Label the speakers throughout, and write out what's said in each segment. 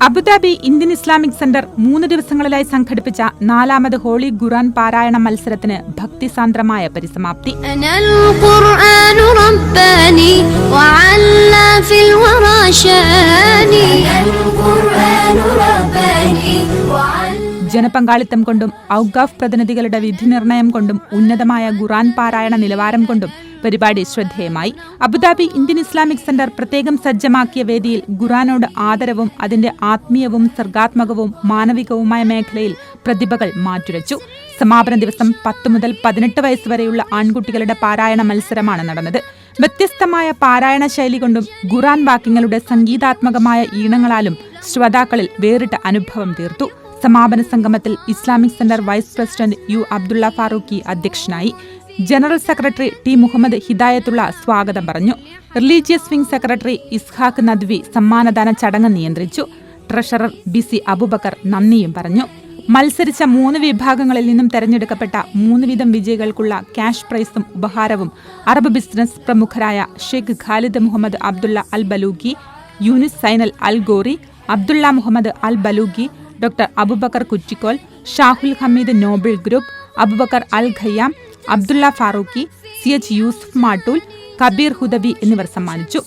Speaker 1: Abu Dhabi Indian Islamic centre മൂന്ന് ദിവസങ്ങളിലായി സംഘടിപ്പിച്ച നാലാമത് ഹോളി ഖുറാൻ പാരായണ മത്സരത്തിന് ഭക്തിസാന്ദ്രമായ പരിസമാപ്തി. ജനപങ്കാളിത്തം കൊണ്ടും ഔഗാഫ് പ്രതിനിധികളുടെ വിധിനിർണയം കൊണ്ടും ഉന്നതമായ ഖുറാൻ പാരായണ നിലവാരം കൊണ്ടും പരിപാടി ശ്രദ്ധേയമായി. അബുദാബി ഇന്ത്യൻ ഇസ്ലാമിക് സെന്റർ പ്രത്യേകം സജ്ജമാക്കിയ വേദിയിൽ ഖുറാനോട് ആദരവും അതിന്റെ ആത്മീയവും സർഗാത്മകവും മാനവികവുമായ മേഖലയിൽ പ്രതിഭകൾ മാറ്റുരച്ചു. സമാപന ദിവസം പത്ത് മുതൽ പതിനെട്ട് വയസ്സ് വരെയുള്ള ആൺകുട്ടികളുടെ പാരായണ മത്സരമാണ് നടന്നത്. വ്യത്യസ്തമായ പാരായണ ശൈലി കൊണ്ടും ഖുറാൻ വാക്യങ്ങളുടെ സംഗീതാത്മകമായ ഈണങ്ങളാലും ശ്രോതാക്കളിൽ വേറിട്ട അനുഭവം തീർത്തു. സമാപന സംഗമത്തിൽ Islamic centre vice president U Abdulla Farooqi അധ്യക്ഷനായി. General secretary T Muhammad Hidayathulla സ്വാഗതം പറഞ്ഞു. Religious wing secretary Ishaq Nadwi സമ്മാനദാന ചടങ്ങ് നിയന്ത്രിച്ചു. ട്രഷറർ ബി സി അബുബക്കർ നന്ദിയും പറഞ്ഞു. മത്സരിച്ച മൂന്ന് വിഭാഗങ്ങളിൽ നിന്നും തെരഞ്ഞെടുക്കപ്പെട്ട മൂന്ന് വീതം വിജയികൾക്കുള്ള ക്യാഷ് പ്രൈസും ഉപഹാരവും അറബ് ബിസിനസ് പ്രമുഖരായ Sheikh Khalid Mohammed Abdullah Al Balushi Younis Zainal Al Ghori Abdullah Mohammed Al Balushi doctor Abubakar Kuttikol Shahul Hameed noble group Abubakar Al Khayyam Abdulla Farooqi C H Yusuf Mattul Kabir Hudawi എന്നിവർ സമ്മാനിച്ചു.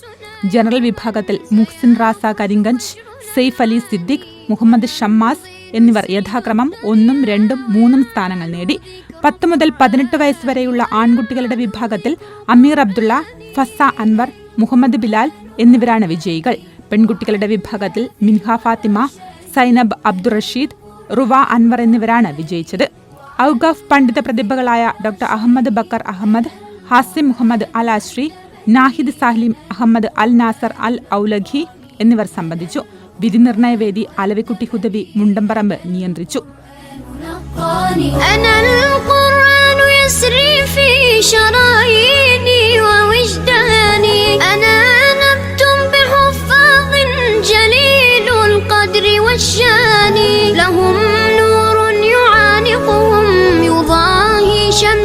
Speaker 1: General വിഭാഗത്തിൽ മുഹ്സിൻ റാസ കരിങ്കഞ്ച് സെയ്ഫ് അലി സിദ്ദിഖ് മുഹമ്മദ് ഷമ്മാസ് എന്നിവർ യഥാക്രമം ഒന്നും രണ്ടും മൂന്നും സ്ഥാനങ്ങൾ നേടി. പത്ത് മുതൽ പതിനെട്ട് വയസ്സ് വരെയുള്ള ആൺകുട്ടികളുടെ വിഭാഗത്തിൽ അമീർ അബ്ദുള്ള ഫസ അൻവർ മുഹമ്മദ് ബിലാൽ എന്നിവരാണ് വിജയികൾ. പെൺകുട്ടികളുടെ വിഭാഗത്തിൽ മിൻഹ ഫാത്തിമ സൈനബ് അബ്ദുറഷീദ് റുവ അൻവർ എന്നിവരാണ് വിജയിച്ചത്. ഔഗാഫ് പണ്ഡിത പ്രതിഭകളായ doctor Ahmed Bakr Ahmed Hazim Mohammed Al Ashri Nahid Salim Ahmed Al Nasser Al Awlaki എന്നിവർ സംബന്ധിച്ചു. വിധി നിർണയ വേദി അലവിക്കുട്ടി ഹുദവി മുണ്ടമ്പറമ്പ് നിയന്ത്രിച്ചു.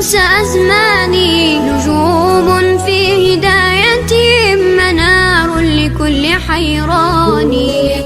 Speaker 2: شمس أزماني نجوم في هدايتي منار لكل حيراني.